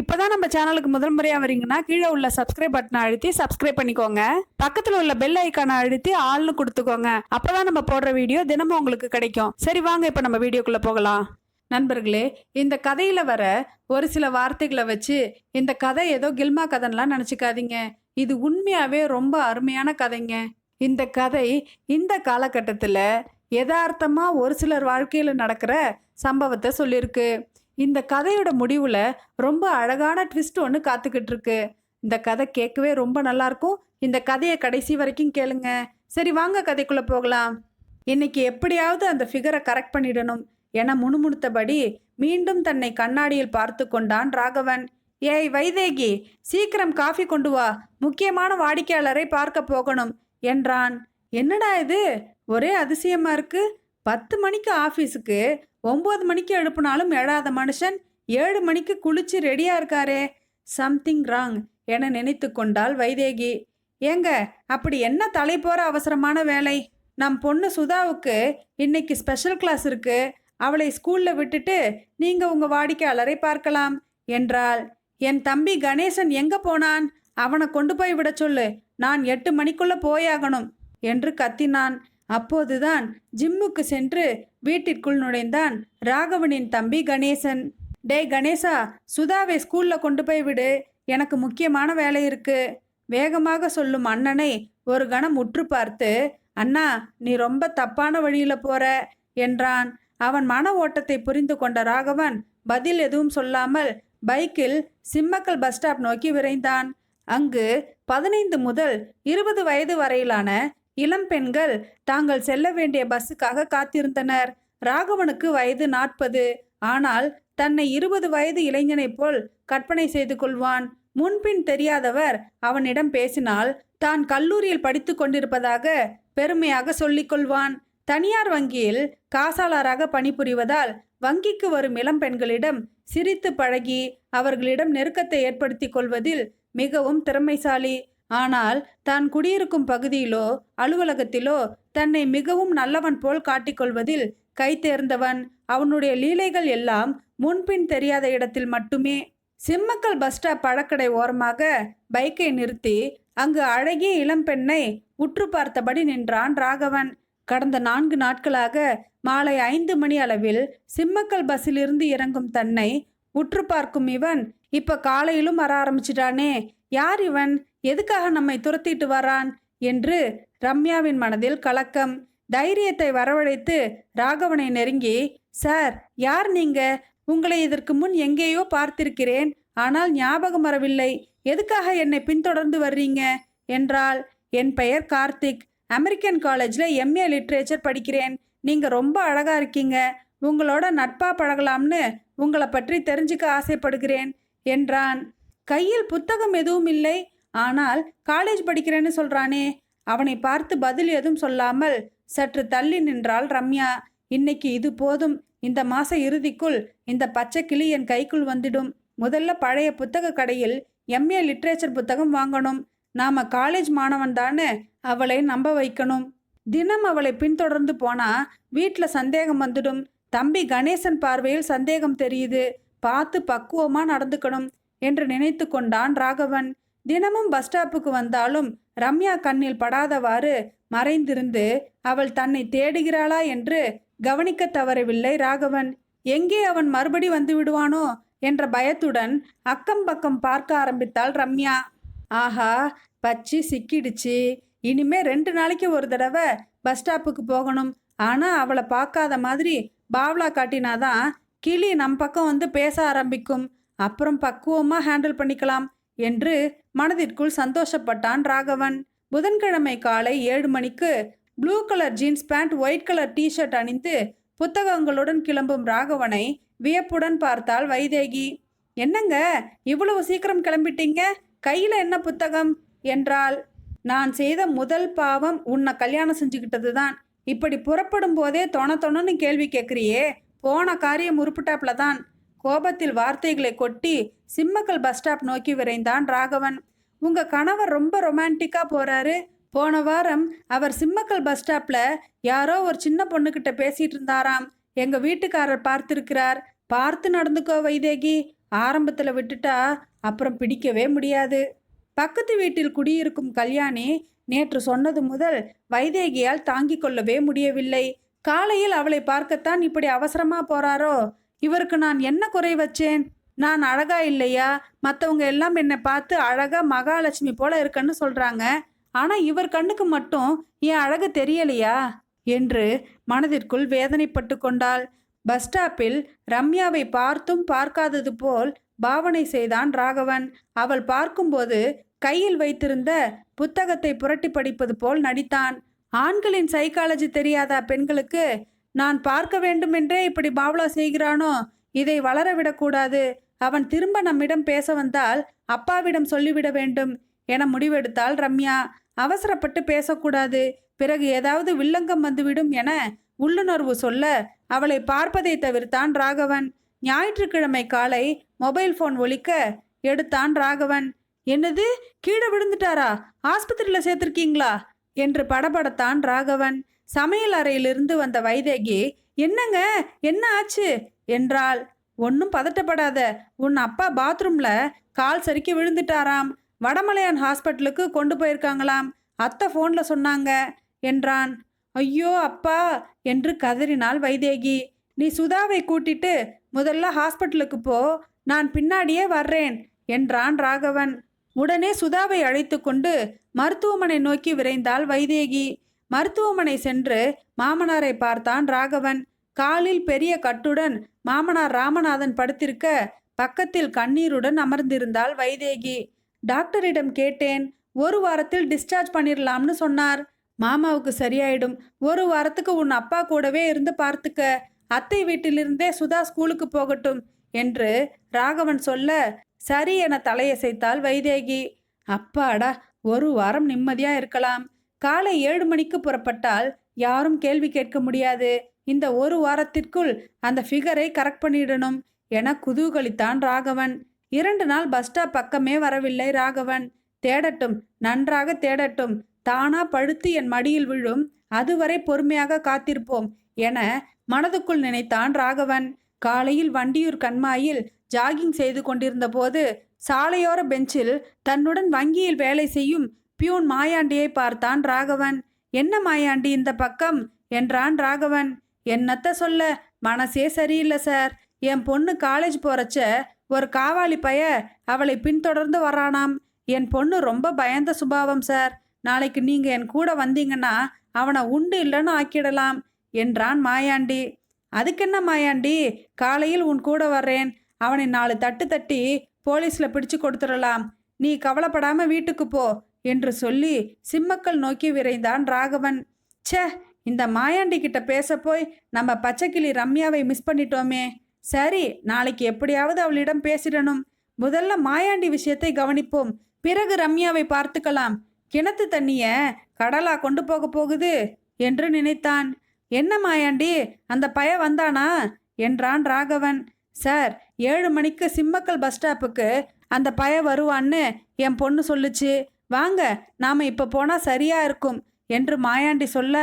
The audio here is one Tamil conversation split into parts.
இப்போதான் நம்ம சேனலுக்கு முதல் முறையாக வரீங்கன்னா கீழே உள்ள சப்ஸ்கிரைப் பட்டனை அழுத்தி சப்ஸ்கிரைப் பண்ணிக்கோங்க. பக்கத்தில் உள்ள பெல் ஐக்கானை அழுத்தி ஆள்னு கொடுத்துக்கோங்க. அப்போதான் நம்ம போடுற வீடியோ தினமும் உங்களுக்கு கிடைக்கும். சரி வாங்க இப்போ நம்ம வீடியோக்குள்ளே போகலாம். நண்பர்களே இந்த கதையில் வர ஒரு சில வார்த்தைகளை வச்சு இந்த கதை ஏதோ கில்மா கதைன்லாம் நினச்சிக்காதீங்க. இது உண்மையாகவே ரொம்ப அருமையான கதைங்க. இந்த கதை இந்த காலகட்டத்தில் யதார்த்தமாக ஒரு சிலர் வாழ்க்கையில் நடக்கிற சம்பவத்தை சொல்லியிருக்கு இந்த கதையோட முடிவில் ரொம்ப அழகான ட்விஸ்ட் ஒன்று காத்துக்கிட்டு இருக்கு இந்த கதை கேட்கவே ரொம்ப நல்லா இருக்கும் இந்த கதையை கடைசி வரைக்கும் கேளுங்க. சரி வாங்க கதைக்குள்ளே போகலாம். இன்னைக்கு எப்படியாவது அந்த ஃபிகரை கரெக்ட் பண்ணிடணும் என முணுமுணுத்தபடி மீண்டும் தன்னை கண்ணாடியில் பார்த்து கொண்டான் ராகவன். ஏய் வைதேகி சீக்கிரம் காஃபி கொண்டு வா. முக்கியமான வாடிக்கையாளரை பார்க்க போகணும் என்றான். என்னடா இது? ஒரே அதிசயமா இருக்கு. பத்து மணிக்கு ஆஃபீஸுக்கு ஒம்பது மணிக்கு எழுப்புனாலும் எழாத மனுஷன் ஏழு மணிக்கு குளிச்சு ரெடியாக இருக்காரே. சம்திங் ராங் என நினைத்து கொண்டாள் வைதேகி. ஏங்க அப்படி என்ன தலை போகிற அவசரமான வேலை? நம் பொண்ணு சுதாவுக்கு இன்னைக்கு ஸ்பெஷல் கிளாஸ் இருக்கு. அவளை ஸ்கூலில் விட்டுட்டு நீங்கள் உங்கள் வாடிக்கையாளரை பார்க்கலாம் என்றாள். என் தம்பி கணேசன் எங்கே போனான்? அவனை கொண்டு போய் விட சொல்லு. நான் எட்டு மணிக்குள்ளே போயாகணும் என்று கத்தினான். அப்போதுதான் ஜிம்முக்கு சென்று வீட்டிற்குள் நுழைந்தான் ராகவனின் தம்பி கணேசன். டேய் கணேசா சுதாவை ஸ்கூல்ல கொண்டு போய் விடு. எனக்கு முக்கியமான வேலை இருக்கு. வேகமாக சொல்லும் அண்ணனை ஒரு கணம் உற்று பார்த்து அண்ணா நீ ரொம்ப தப்பான வழியில போற என்றான். அவன் மன ஓட்டத்தை புரிந்து கொண்ட ராகவன் பதில் எதுவும் சொல்லாமல் பைக்கில் சிம்மக்கல் பஸ் ஸ்டாப் நோக்கி விரைந்தான். அங்கு பதினைந்து முதல் இருபது வயது வரையிலான இளம் பெண்கள் தாங்கள் செல்ல வேண்டிய பஸ்ஸுக்காக காத்திருந்தனர். ராகவனுக்கு வயது நாற்பது. ஆனால் தன்னை இருபது வயது இளைஞனைப் போல் கற்பனை செய்து கொள்வான். முன்பின் தெரியாதவர் அவனிடம் பேசினால் தான் கல்லூரியில் படித்து கொண்டிருப்பதாக பெருமையாக சொல்லிக்கொள்வான் தனியார் வங்கியில் காசாளராக பணிபுரிவதால் வங்கிக்கு வரும் இளம் பெண்களிடம் சிரித்து பழகி அவர்களிடம் நெருக்கத்தை ஏற்படுத்திக் கொள்வதில் மிகவும் திறமைசாலி. ஆனால் தான் குடியிருக்கும் பகுதியிலோ அலுவலகத்திலோ தன்னை மிகவும் நல்லவன் போல் காட்டிக்கொள்வதில் கை தேர்ந்தவன். அவனுடைய லீலைகள் எல்லாம் முன்பின் தெரியாத இடத்தில் மட்டுமே. சிம்மக்கல் பஸ் ஸ்டாப் பழக்கடை ஓரமாக பைக்கை நிறுத்தி அங்கு அழகிய இளம்பெண்ணை உற்று பார்த்தபடி நின்றான் ராகவன். கடந்த நான்கு நாட்களாக மாலை ஐந்து மணி அளவில் சிம்மக்கல் பஸ்ஸிலிருந்து இறங்கும் தன்னை உற்று பார்க்கும் இவன் இப்ப காலையிலும் வர ஆரம்பிச்சிட்டானே. யார் இவன்? எதுக்காக நம்மை துரத்திட்டு வரான்? என்று ரம்யாவின் மனதில் கலக்கம். தைரியத்தை வரவழைத்து ராகவனை நெருங்கி சார் யார் நீங்க? உங்களை இதற்கு முன் எங்கேயோ பார்த்திருக்கிறேன். ஆனால் ஞாபகம் வரவில்லை. எதுக்காக என்னை பின்தொடர்ந்து வர்றீங்க? என்றால் என் பெயர் கார்த்திக். அமெரிக்கன் காலேஜில் எம்ஏ லிட்ரேச்சர் படிக்கிறேன். நீங்கள் ரொம்ப அழகாக இருக்கீங்க. உங்களோட நட்பா பழகலாம்னு உங்களை பற்றி தெரிஞ்சுக்க ஆசைப்படுகிறேன் என்றான். கையில் புத்தகம் எதுவும் இல்லை. ஆனால் காலேஜ் படிக்கிறேன்னு சொல்றானே. அவனை பார்த்து பதில் எதுவும் சொல்லாமல் சற்று தள்ளி நின்றாள் ரம்யா. இன்னைக்கு இது போதும். இந்த மாச இறுதிக்குள் இந்த பச்சை கிளி என் கைக்குள் வந்துடும். முதல்ல பழைய புத்தக கடையில் எம்ஏ லிட்ரேச்சர் புத்தகம் வாங்கணும். நாம காலேஜ் மாணவன் தானே அவளை நம்ப வைக்கணும். தினம் அவளை பின்தொடர்ந்து போனா வீட்டில் சந்தேகம் வந்துடும். தம்பி கணேசன் பார்வையில் சந்தேகம் தெரியுது. பார்த்து பக்குவமா நடந்துக்கணும் என்று நினைத்து கொண்டான் ராகவன். தினமும் பஸ் ஸ்டாப்புக்கு வந்தாலும் ரம்யா கண்ணில் படாதவாறு மறைந்திருந்து அவள் தன்னை தேடுகிறாளா என்று கவனிக்க தவறவில்லை ராகவன். எங்கே அவன் மறுபடி வந்து விடுவானோ என்ற பயத்துடன் அக்கம் பக்கம் பார்க்க ஆரம்பித்தாள் ரம்யா. ஆஹா பச்சி சிக்கிடுச்சு. இனிமே ரெண்டு நாளைக்கு ஒரு தடவை பஸ் ஸ்டாப்புக்கு போகணும். ஆனால் அவளை பார்க்காத மாதிரி பாவ்லா காட்டினாதான் கிளி நம் பக்கம் வந்து பேச ஆரம்பிக்கும். அப்புறம் பக்குவமாக ஹேண்டில் பண்ணிக்கலாம். என்று மனதிற்குள் சந்தோஷப்பட்டான் ராகவன். புதன்கிழமை காலை ஏழு மணிக்கு blue colour jeans pant white colour tshirt அணிந்து புத்தகங்களுடன் கிளம்பும் ராகவனை வியப்புடன் பார்த்தாள் வைதேகி. என்னங்க இவ்வளவு சீக்கிரம் கிளம்பிட்டீங்க? கையில் என்ன புத்தகம்? என்றால் நான் செய்த முதல் பாவம் உன்னை கல்யாணம் செஞ்சுக்கிட்டது தான் இப்படி புறப்படும் போதே தொண தொணன்னு கேள்வி கேட்குறியே. போன காரியம் உருப்பிட்டாப்ல தான் கோபத்தில் வார்த்தைகளை கொட்டி சிம்மக்கல் பஸ் ஸ்டாப் நோக்கி விரைந்தான் ராகவன். உங்க கணவர் ரொம்ப ரொமான்டிக்கா போறாரு. போன வாரம் அவர் சிம்மக்கல் பஸ் ஸ்டாப்ல யாரோ ஒரு சின்ன பொண்ணுகிட்ட பேசிட்டு இருந்தாராம். எங்க வீட்டுக்காரர் பார்த்திருக்கிறார். பார்த்து நடந்துக்கோ வைதேகி. ஆரம்பத்தில் விட்டுட்டா அப்புறம் பிடிக்கவே முடியாது. பக்கத்து வீட்டில் குடியிருக்கும் கல்யாணி நேற்று சொன்னது முதல் வைதேகியால் தாங்கிக் கொள்ளவே முடியவில்லை. காலையில் அவளை பார்க்கத்தான் இப்படி அவசரமா போறாரோ? இவருக்கு நான் என்ன குறை வச்சேன்? நான் அழகா இல்லையா? மற்றவங்க எல்லாம் என்னை பார்த்து அழகா மகாலட்சுமி போல இருக்கன்னு சொல்றாங்க. ஆனா இவர் கண்ணுக்கு மட்டும் என் அழகு தெரியலையா? என்று மனதிற்குள் வேதனைப்பட்டு கொண்டாள். பஸ் ஸ்டாப்பில் ரம்யாவை பார்த்தும் பார்க்காதது போல் பாவனை செய்தான் ராகவன். அவள் பார்க்கும்போது கையில் வைத்திருந்த புத்தகத்தை புரட்டி படிப்பது போல் நடித்தான். ஆண்களின் சைக்காலஜி தெரியாதா பெண்களுக்கு? நான் பார்க்க வேண்டுமென்றே இப்படி பாவலா செய்கிறானோ? இதை வளர விடக்கூடாது. அவன் திரும்ப நம்மிடம் பேச வந்தால் அப்பாவிடம் சொல்லிவிட வேண்டும் என முடிவெடுத்தாள் ரம்யா. அவசரப்பட்டு பேசக்கூடாது. பிறகு ஏதாவது வில்லங்கம் வந்துவிடும் என உள்ளுணர்வு சொல்ல அவளை பார்ப்பதை தவிர்த்தான் ராகவன். ஞாயிற்றுக்கிழமை காலை மொபைல் ஃபோன் ஒலிக்க எடுத்தான் ராகவன். என்னது? கீழே விழுந்துட்டாரா? ஆஸ்பத்திரியில் சேர்த்திருக்கீங்களா? என்று படபடத்தான் ராகவன். சமையல் அறையிலிருந்து வந்த வைதேகி என்னங்க? என்ன ஆச்சு? என்றாள். ஒன்றும் பதட்டப்படாத. உன் அப்பா பாத்ரூம்ல கால் சறுக்கி விழுந்துட்டாராம். வடமலையான் ஹாஸ்பிட்டலுக்கு கொண்டு போயிருக்காங்களாம். அத்தை ஃபோனில் சொன்னாங்க என்றான். ஐயோ அப்பா என்று கதறினாள் வைதேகி. நீ சுதாவை கூட்டிட்டு முதல்ல ஹாஸ்பிட்டலுக்கு போ. நான் பின்னாடியே வர்றேன் என்றான் ராகவன். உடனே சுதாவை அழைத்து கொண்டு மருத்துவமனை நோக்கி விரைந்தாள் வைதேகி. மருத்துவமனை சென்று மாமனாரை பார்த்தான் ராகவன். காலில் பெரிய கட்டுடன் மாமனார் ராமநாதன் படுத்திருக்க பக்கத்தில் கண்ணீருடன் அமர்ந்திருந்தாள் வைதேகி. டாக்டரிடம் கேட்டேன் ஒரு வாரத்தில் டிஸ்சார்ஜ் பண்ணிடலாம்னு சொன்னார். மாமாவுக்கு சரியாயிடும். ஒரு வாரத்துக்கு உன் அப்பா கூடவே இருந்து பார்த்துக்க. அத்தை வீட்டிலிருந்தே சுதா ஸ்கூலுக்கு போகட்டும் என்று ராகவன் சொல்ல சரி என தலையசைத்தாள் வைதேகி. அப்பாடா ஒரு வாரம் நிம்மதியா இருக்கலாம். காலை ஏழு மணிக்கு புறப்பட்டால் யாரும் கேள்வி கேட்க முடியாது. இந்த ஒரு வாரத்திற்குள் அந்த ஃபிகரை கரெக்ட் பண்ணிடணும். என குதூகலித்தான் ராகவன். இரண்டு நாள் பஸ் ஸ்டாப் பக்கமே வரவில்லை ராகவன். தேடட்டும் நன்றாக தேடட்டும். தானா பழுத்து என் மடியில் விழும். அதுவரை பொறுமையாக காத்திருப்போம் என மனதுக்குள் நினைத்தான் ராகவன். காலையில் வண்டியூர் கண்மாயில் ஜாகிங் செய்து கொண்டிருந்த போது சாலையோர பெஞ்சில் தன்னுடன் வங்கியில் வேலை செய்யும் பியூன் மாயாண்டியை பார்த்தான் ராகவன். என்ன மாயாண்டி இந்த பக்கம்? என்றான் ராகவன். என்னத்த சொல்ல மனசே சரியில்லை சார். என் பொண்ணு காலேஜ் போறச்ச ஒரு காவாலி பைய அவளை பின்தொடர்ந்து வரானாம் என் பொண்ணு ரொம்ப பயந்த சுபாவம் சார். நாளைக்கு நீங்க என் கூட வந்தீங்கன்னா அவனை உண்டு இல்லைன்னு ஆக்கிடலாம் என்றான் மாயாண்டி. அதுக்கென்ன மாயாண்டி? காலையில் உன் கூட வர்றேன். அவனை நாலு தட்டு தட்டி போலீஸில் பிடிச்சு கொடுத்துடலாம். நீ கவலைப்படாம வீட்டுக்கு போ. என்று சொல்லி சிம்மக்கல் நோக்கி விரைந்தான் ராகவன். ச்சே இந்த மாயாண்டி கிட்ட பேச போய் நம்ம பச்சைக்கிளி ரம்யாவை மிஸ் பண்ணிட்டோமே. சரி நாளைக்கு எப்படியாவது அவளிடம் பேசிடணும். முதல்ல மாயாண்டி விஷயத்தை கவனிப்போம். பிறகு ரம்யாவை பார்த்துக்கலாம். கிணத்து தண்ணிய கடலா கொண்டு போக போகுது என்று நினைத்தான். என்ன மாயாண்டி அந்த பய வந்தானா? என்றான் ராகவன். சார் ஏழு மணிக்கு சிம்மக்கல் பஸ் ஸ்டாப்புக்கு அந்த பய வருவான்னு என் பொண்ணு சொல்லுச்சு. வாங்க நாம இப்ப போனா சரியா இருக்கும் என்று மாயாண்டி சொல்ல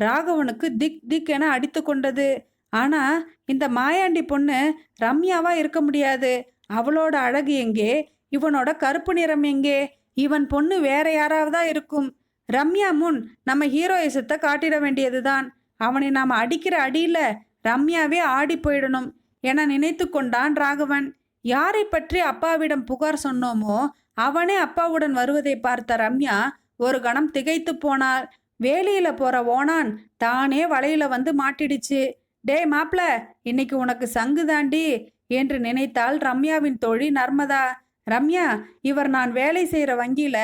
ராகவனுக்கு திக் திக் என அடித்து கொண்டது. ஆனா இந்த மாயாண்டி பொண்ணு ரம்யாவா இருக்க முடியாது. அவளோட அழகு எங்கே? இவனோட கருப்பு நிறம் எங்கே? இவன் பொண்ணு வேற யாராவதா இருக்கும்? ரம்யா முன் நம்ம ஹீரோயிசத்தை காட்டிட வேண்டியதுதான். அவனை நாம் அடிக்கிற அடியில் ரம்யாவே ஆடி போயிடணும் என நினைத்து கொண்டான் ராகவன். யாரை பற்றி அப்பாவிடம் புகார் சொன்னோமோ அவனே அப்பாவுடன் வருவதை பார்த்த ரம்யா ஒரு கணம் திகைத்து போனாள். வேலியில போற ஓனான் தானே வலையில வந்து மாட்டிடுச்சு. டேய் மாப்ள இன்னைக்கு உனக்கு சங்கு தாண்டி என்று நினைத்தாள் ரம்யாவின் தோழி நர்மதா. ரம்யா இவர் நான் வேலை செய்கிற வங்கியில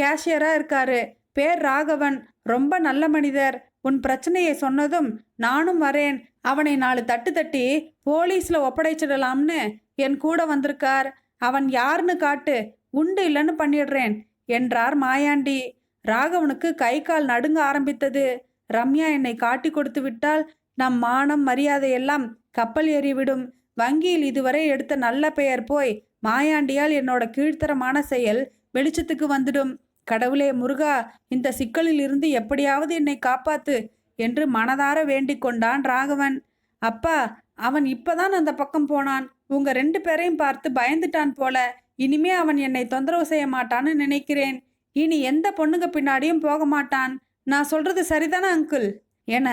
கேஷியரா இருக்காரு. பேர் ராகவன். ரொம்ப நல்ல மனிதர். உன் பிரச்சனையை சொன்னதும் நானும் வரேன். அவனை நாலு தட்டு தட்டி போலீஸ்ல ஒப்படைச்சிடலாம்னு என் கூட வந்திருக்கார். அவன் யாருன்னு காட்டு. உண்டு இல்லைன்னு பண்ணிடுறேன். என்றார் மாயாண்டி. ராகவனுக்கு கை கால் நடுங்க ஆரம்பித்தது. ரம்யா என்னை காட்டி கொடுத்து விட்டால் நம் மானம் மரியாதை எல்லாம் கப்பல் ஏறிவிடும். வங்கியில் இதுவரை எடுத்த நல்ல பெயர் போய் மாயாண்டியால் என்னோட கீழ்த்தரமான செயல் வெளிச்சத்துக்கு வந்துடும். கடவுளே முருகா இந்த சிக்கலில் இருந்து எப்படியாவது என்னை காப்பாத்து என்று மனதார வேண்டிக் கொண்டான் ராகவன். அப்பா அவன் இப்பதான் அந்த பக்கம் போனான். உங்க ரெண்டு பேரையும் பார்த்து பயந்துட்டான் போல. இனிமே அவன் என்னை தொந்தரவு செய்ய மாட்டான்னு நினைக்கிறேன். இனி எந்த பொண்ணுங்க பின்னாடியும் போக மாட்டான். நான் சொல்றது சரிதானே அங்கிள்? என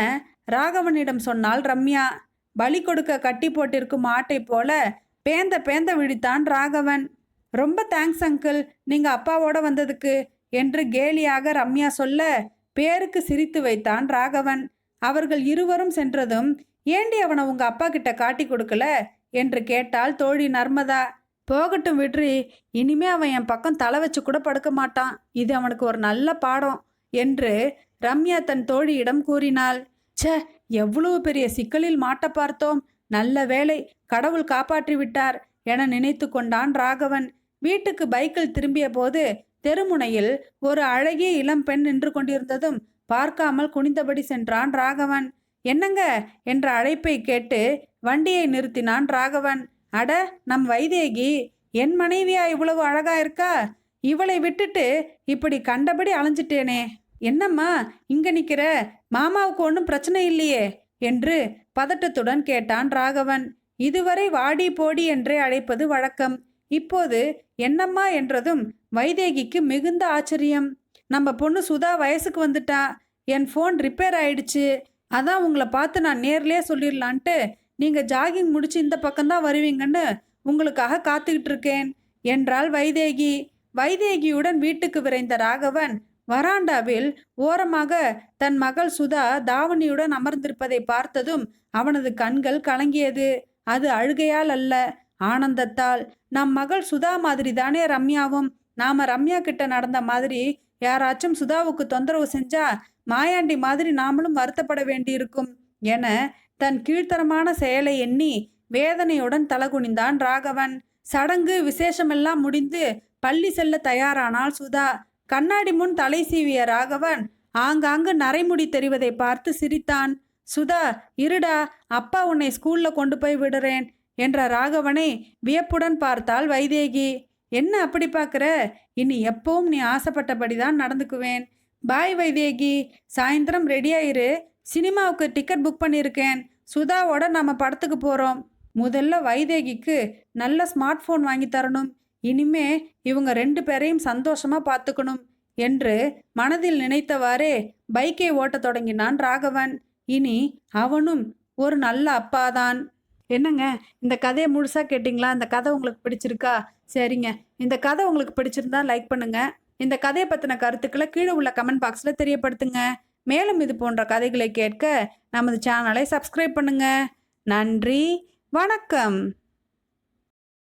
ராகவனிடம் சொன்னாள் ரம்யா. பலி கொடுக்க கட்டி போட்டிருக்கும் ஆட்டை போல பேந்த பேந்த விழித்தான் ராகவன். ரொம்ப தேங்க்ஸ் அங்கிள். நீங்க அப்பாவோட வந்ததுக்கு என்று கேலியாக ரம்யா சொல்ல பேருக்கு சிரித்து வைத்தான் ராகவன். அவர்கள் இருவரும் சென்றதும் ஏண்டி அவனை உங்க அப்பா கிட்ட காட்டி கொடுக்கல? என்று கேட்டாள் தோழி நர்மதா. போகட்டும் விட்ரி இனிமே அவன் என் பக்கம் தலை வச்சு கூட படுக்க மாட்டான். இது அவனுக்கு ஒரு நல்ல பாடம் என்று ரம்யா தன் தோழியிடம் கூறினாள். சே எவ்வளவு பெரிய சிக்கலில் மாட்ட பார்த்தோம். நல்ல வேளை கடவுள் காப்பாற்றி விட்டார் என நினைத்து கொண்டான் ராகவன். வீட்டுக்கு பைக்கில் திரும்பிய போது தெருமுனையில் ஒரு அழகிய இளம் பெண் நின்று கொண்டிருந்ததும் பார்க்காமல் குனிந்தபடி சென்றான் ராகவன். என்னங்க? என்ற அழைப்பை கேட்டு வண்டியை நிறுத்தினான் ராகவன். அட நம் வைதேகி என் மனைவியா இவ்வளவு அழகா இருக்கா? இவளை விட்டுட்டு இப்படி கண்டபடி அலைஞ்சிட்டேனே. என்னம்மா இங்க நிக்கிற? மாமாவுக்கு ஒன்றும் பிரச்சனை இல்லையே என்று பதட்டத்துடன் கேட்டான் ராகவன். இதுவரை வாடி போடி என்றே அழைப்பது வழக்கம். இப்போது என்னம்மா என்றதும் வைதேகிக்கு மிகுந்த ஆச்சரியம். நம்ம பொண்ணு சுதா வயசுக்கு வந்துட்டா என் ஃபோன் ரிப்பேர் ஆயிடுச்சு. அதான் உங்களை பார்த்து நான் நேர்லேயே சொல்லிடலான்ட்டு நீங்கள் ஜாகிங் முடிச்சு இந்த பக்கம்தான் வருவீங்கன்னு உங்களுக்காக காத்துக்கிட்டு இருக்கேன் என்றாள் வைதேகி. வைதேகியுடன் வீட்டுக்கு விரைந்த ராகவன் வராண்டாவில் ஓரமாக தன் மகள் சுதா தாவணியுடன் அமர்ந்திருப்பதை பார்த்ததும் அவனது கண்கள் கலங்கியது. அது அழுகையால் அல்ல ஆனந்தத்தால். நம் மகள் சுதா மாதிரி தானே ரம்யாவும். நாம ரம்யா கிட்ட நடந்த மாதிரி யாராச்சும் சுதாவுக்கு தொந்தரவு செஞ்சா மாயாண்டி மாதிரி நாமளும் வருத்தப்பட வேண்டியிருக்கும் என தன் கீழ்த்தரமான செயலை எண்ணி வேதனையுடன் தலகுனிந்தான் ராகவன். சடங்கு விசேஷமெல்லாம் முடிந்து பள்ளி செல்ல தயாரானாள் சுதா. கண்ணாடி முன் தலை சீவிய ராகவன் ஆங்காங்கு நரைமுடி தெரிவதை பார்த்து சிரித்தான். சுதா இருடா அப்பா உன்னை ஸ்கூல்ல கொண்டு போய் விடுறேன் என்ற ராகவனை வியப்புடன் பார்த்தாள் வைதேகி. என்ன அப்படி பார்க்குற? இனி எப்பவும் நீ ஆசைப்பட்டபடி தான் நடந்துக்குவேன். பாய் வைதேகி சாயந்தரம் ரெடியாயிரு சினிமாவுக்கு டிக்கெட் புக் பண்ணியிருக்கேன். சுதாவோட நம்ம படத்துக்கு போகிறோம் முதல்ல வைதேகிக்கு நல்ல ஸ்மார்ட் ஃபோன் வாங்கி தரணும். இனிமே இவங்க ரெண்டு பேரையும் சந்தோஷமாக பார்த்துக்கணும் என்று மனதில் நினைத்தவாறே பைக்கை ஓட்டத் தொடங்கினான் ராகவன். இனி அவனும் ஒரு நல்ல அப்பாதான். என்னங்க இந்த கதையை முழுசா கேட்டிங்களா? இந்த கதை உங்களுக்கு பிடிச்சிருக்கா? சரிங்க. இந்த கதை உங்களுக்கு பிடிச்சிருந்தா லைக் பண்ணுங்கள் இந்த கதையை பற்றின கருத்துக்களை கீழே உள்ள கமெண்ட் பாக்ஸில் தெரியப்படுத்துங்க. மேலும் இது போன்ற கதைகளை கேட்க நமது சேனலை சப்ஸ்கிரைப் பண்ணுங்க. நன்றி. வணக்கம்.